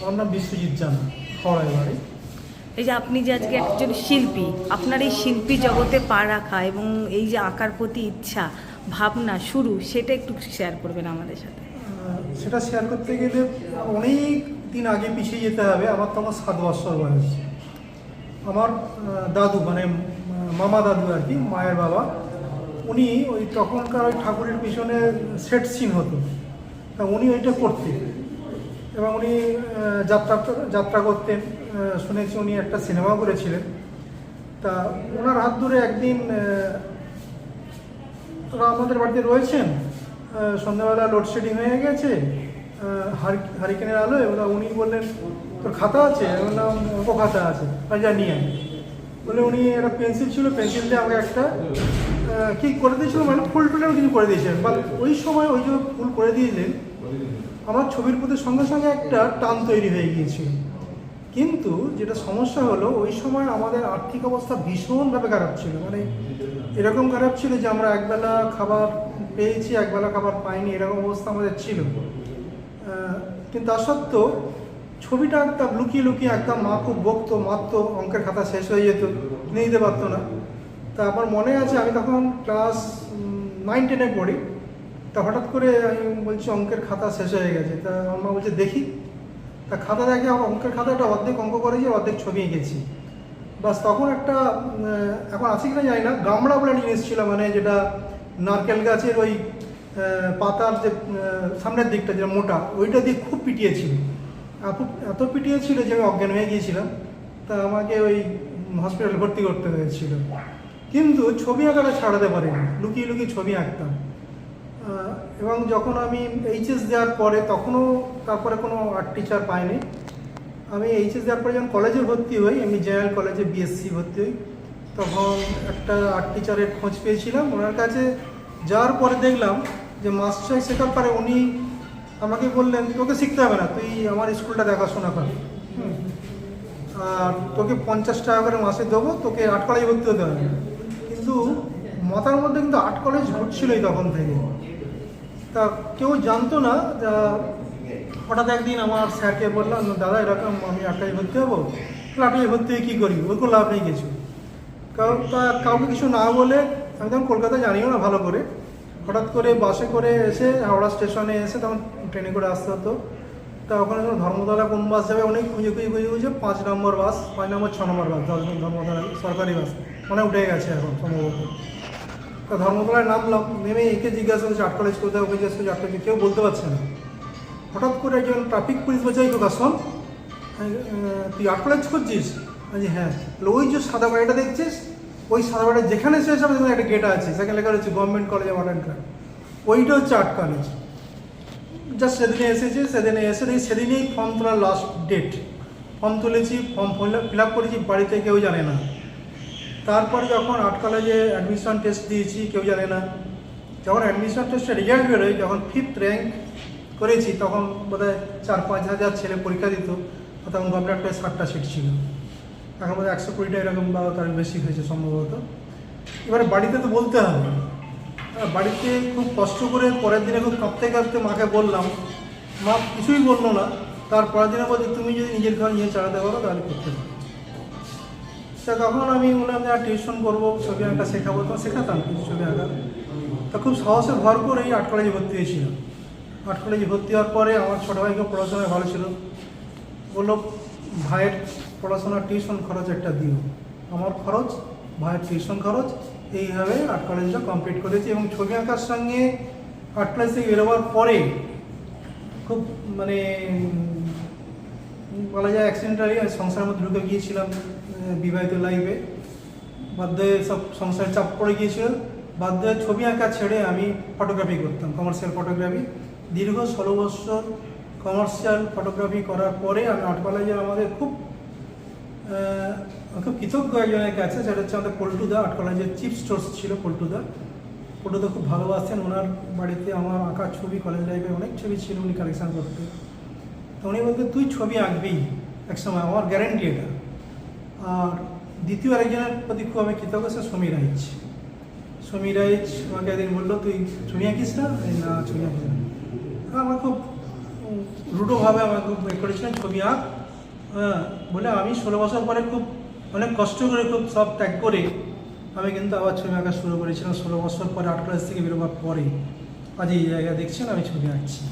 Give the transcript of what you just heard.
আমার নাম বিশ্বজিৎ জানা হাওড়ায় বাড়ি। এই যে আপনি যে আজকে একজন শিল্পী আপনার এই শিল্পী জগতে পা রাখা এবং এই যে আঁকার প্রতি ইচ্ছা ভাবনা শুরু সেটা একটু শেয়ার করবেন আমাদের সাথে। সেটা শেয়ার করতে গেলে অনেক দিন আগে পিছিয়ে যেতে হবে। আমার তখন সাত বছর বয়স। আমার দাদু মানে মামা দাদু আর কি মায়ের বাবা উনি ওই তখনকার ওই ঠাকুরের পিছনে সেট সিন হতো। তা উনি ওইটা করতেন। এবং উনি যাত্রা যাত্রা করতেন। শুনেছি উনি একটা সিনেমা করেছিলেন। তা ওনার হাত ধরে একদিন ওরা আমাদের বাড়িতে রয়েছেন। সন্ধ্যাবেলা লোডশেডিং হয়ে গেছে হারিকেনের আলো, এবার উনি বললেন, তোর খাতা আছে? বললাম অঙ্ক খাতা আছে, আমি যা নিয়ে বলে উনি একটা পেন্সিল ছিল, পেন্সিল দিয়ে আমাকে একটা কি করে দিয়েছিল মানে ফুল টুলেও কিছু করে দিয়েছিলেন। বা ওই সময় ওই যে ফুল করে দিয়েছিলেন আমার ছবির প্রতি সঙ্গে সঙ্গে একটা টান তৈরি হয়ে গিয়েছিল কিন্তু যেটা সমস্যা হলো, ওই সময় আমাদের আর্থিক অবস্থা ভীষণভাবে খারাপ ছিল। মানে এরকম খারাপ ছিল যে আমরা একবেলা খাবার পেয়েছি, একবেলা খাবার পাইনি, এরকম অবস্থা আমাদের ছিল। কিন্তু তা সত্ত্বেও ছবিটা একদম লুকিয়ে লুকিয়ে একদম মা খুব বকতো, মারতো, অঙ্কের খাতা শেষ হয়ে যেত কিনে দিতে পারতো না। তা আমার মনে আছে, আমি তখন ক্লাস নাইন টেনে পড়ি। তা হঠাৎ করে আমি বলছি, অঙ্কের খাতা শেষ হয়ে গেছে। তা আমার মা বলছে, দেখি। তা খাতা দেখে আমার অঙ্কের খাতাটা অর্ধেক অঙ্ক করেছি অর্ধেক ছবি এঁকেছি। বাস তখন একটা এখন আছে কিনা জানি না, গামড়া বলে একটা জিনিস ছিল মানে যেটা নারকেল গাছের ওই পাতার যে সামনের দিকটা যেটা মোটা, ওইটা দিয়ে খুব পিটিয়েছিল। এত- পিটিয়েছিল যে আমি অজ্ঞান হয়ে গিয়েছিলাম। তা আমাকে ওই হসপিটালে ভর্তি করতে হয়েছিল। কিন্তু ছবি আঁকাটা ছাড়াতে পারিনি। লুকিয়ে লুকিয়ে ছবি আঁকতাম। এবং যখন আমি এইচএস দেওয়ার পরে তখনও তারপরে কোনো আর্ট টিচার পাইনি আমি এইচএস দেওয়ার পরে যখন কলেজে ভর্তি হই আমি জেনারেল কলেজে বিএসসি ভর্তি হই, তখন একটা আর্ট টিচারের খোঁজ পেয়েছিলাম। ওনার কাছে যাওয়ার পরে দেখলাম যে মাস্টার শেখার পরে উনি আমাকে বললেন, তোকে শিখতে হবে না, তুই আমার স্কুলটা দেখাশোনা কর। আর তোকে পঞ্চাশ টাকা করে মাসে দেবো, তোকে আর্ট কলেজে ভর্তি হতে হবে। কিন্তু মাথার মধ্যে কিন্তু আর্ট কলেজ ঘুরছিলই তখন থেকে। তা কেউ জানতো না হঠাৎ একদিন আমার স্যারকে বললাম দাদা, এরকম আমি আটটায় ভর্তি হব। আটটায় ভর্তি হয়ে কী করি? ওর কোনো লাভ নেই কিছু কারণ তা কাউকে কিছু না বলে আমি তখন কলকাতা জানিও না ভালো করে। হঠাৎ করে বাসে করে এসে হাওড়া স্টেশনে এসে তখন ট্রেনে করে আসতে হতো। তা ওখানে ধর্মতলা কোন বাস যাবে? অনেক খুঁজে খুঁজে খুঁজে খুঁজে পাঁচ নম্বর বাস, পাঁচ নম্বর, ছ নম্বর বাস, দশ নম্বর ধর্মতলা, সরকারি বাস মানে উঠে গেছে এখন সম্ভবত। তা ধর্মতলায় নামলাম, নেমে একে জিজ্ঞাসা করছে আট কলেজ কোথায়, ওকে জিজ্ঞাসা করছে আট কলেজ, কেউ বলতে পারছে না। হঠাৎ করে একজন ট্রাফিক পুলিশ বলছে এই শোন তুই আট কলেজ করছিস বলছি হ্যাঁ। ওই যে সাদা বাড়িটা দেখছিস, ওই সাদা বাড়িটা যেখানে শেষ হবে, সেখানে একটা গেট আছে। সেখানে লেখা রয়েছে government college of art craft ওইটা হচ্ছে আর্ট কলেজ। জাস্ট সেদিনে এসেছে, সেদিনে এসে দেখি সেদিনেই ফর্ম তোলার লাস্ট ডেট ফর্ম তুলেছি ফর্ম ফিল আপ করেছি, বাড়িতে কেউ জানে না। তারপর যখন আর্ট কলেজে অ্যাডমিশন টেস্ট দিয়েছি, কেউ জানে না। যখন অ্যাডমিশন টেস্টের রেজাল্ট বেরোয়, যখন ফিফথ র্যাঙ্ক করেছি, তখন বোধহয় চার পাঁচ হাজার ছেলে পরীক্ষা দিত তখন গভর্নমেন্ট কলেজ ষাটটা সিট ছিল। এখন বোধহয় একশো কুড়িটা এরকম বা তার বেশি হয়েছে সম্ভবত। এবারে বাড়িতে তো বলতে হবে। বাড়িতে খুব কষ্ট করে পরের দিনে খুব কাঁপতে কাঁপতে মাকে বললাম। মা কিছুই বলল না। তার পরের দিনে বলছে তুমি যদি নিজের ঘর নিয়ে চালাতে পারো, তাহলে করতে পারো। তা তখন আমি বললাম যে টিউশন করব, ছবি আঁকা শেখাবো। তো শেখাতাম ছবি আঁকা। তা খুব সাহসে ভর করে এই আর্ট কলেজে ভর্তি হয়েছিলাম। আর্ট কলেজে ভর্তি হওয়ার পরে আমার ছোটো ভাইকে পড়াশোনায় ভালো ছিল। বলল, ভাইয়ের পড়াশোনার টিউশন খরচ একটা দিও। আমার খরচ, ভাইয়ের টিউশন খরচ, এইভাবে আর্ট কলেজটা কমপ্লিট করেছি। এবং ছবি আঁকার সঙ্গে আর্ট কলেজ থেকে বেরোবার পরে খুব মানে বলা যায় অ্যাক্সিডেন্টালি সংসারের মধ্যে ঢুকে গিয়েছিলাম। বিবাহিত লাইফে বাধ্য সব সংসারে চাপ পড়ে গিয়েছিল। বাধ্য ছবি আঁকা ছেড়ে আমি ফটোগ্রাফি করতাম কমার্শিয়াল ফটোগ্রাফি দীর্ঘ ষোলো বছর কমার্শিয়াল ফটোগ্রাফি করার পরে আমি আর্ট কলেজে আমাদের খুব খুব কৃতজ্ঞ একজনের কাছে, সেটা হচ্ছে আমাদের পল্টুদা আর্ট কলেজের চিফ স্টোর্স ছিল পল্টুদা। পল্টুদা খুব ভালোবাসতেন, ওনার বাড়িতে আমার আঁকা ছবি কলেজ লাইফে অনেক ছবি ছিল, উনি কালেকশন করতেন। তো উনি বলতে তুই ছবি আঁকবি একসময়, আমার গ্যারেন্টি এটা। আর দ্বিতীয় আরেকজনের প্রতি খুব আমি কৃতজ্ঞ, সে সমীর রাইচ। সমীর রাইচ আমাকে একদিন বলল, তুই ছবি আঁকিস না না ছবি আঁকিস না। আমার খুব রুডোভাবে আমাকে এ করেছিলেন, ছবি আঁক। হ্যাঁ বলে আমি ষোলো বছর পরে খুব, অনেক কষ্ট করে খুব সব ত্যাগ করে আমি কিন্তু আবার ছবি আঁকা শুরু করেছিলাম। ষোলো বছর পরে আট ক্লাস থেকে বেরোবার পরে। আজ এই জায়গায় দেখছেন, আমি ছবি আঁকছি।